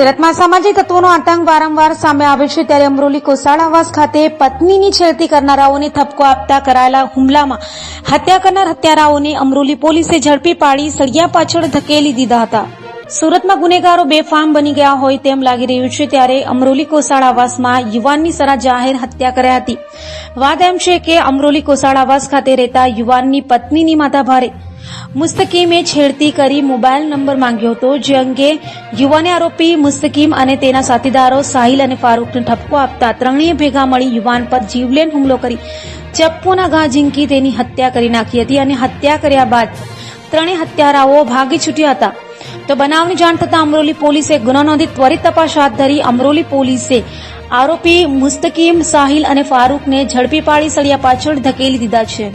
સુરતમાં સામાજિક તત્વોનો આતંક વારંવાર સામે આવે છે ત્યારે અમરોલી કોસાળ આવાસ ખાતે પત્નીની છેડતી કરનારાઓને થપકો આપતા કરાયેલા હુમલામાં હત્યા કરનાર હત્યારાઓને અમરોલી પોલીસે ઝડપી પાડી સળિયા પાછળ ધકેલી દીધા હતા. સુરતમાં ગુનેગારો બેફામ બની ગયા હોય તેમ લાગી રહ્યું છે ત્યારે અમરોલી કોસાળ આવાસમાં યુવાનની સરા જાહેર હત્યા કરાઈ હતી. વાત એમ છે કે અમરોલી કોસાળ ખાતે રહેતા યુવાનની પત્નીની માતા ભારે મુસ્તકીમે છેડતી કરી મોબાઈલ નંબર માંગ્યો હતો, જે અંગે યુવાને આરોપી મુસ્તકીમ અને તેના સાથીદારો સાહિલ અને ફારૂકને ઠપકો આપતા ત્રણેય ભેગા મળી યુવાન પર જીવલેણ હુમલો કરી ચપ્પુના ઘા ઝીંકી તેની હત્યા કરી નાખી હતી અને હત્યા કર્યા બાદ ત્રણેય હત્યારાઓ ભાગી છૂટ્યા હતા. તો બનાવની જાણ થતાં અમરોલી પોલીસે ગુનો નોંધી ત્વરિત તપાસ હાથ ધરી અમરોલી પોલીસે આરોપી મુસ્તકીમ સાહિલ અને ફારૂકને ઝડપી પાડી સળિયા પાછળ ધકેલી દીધા છે.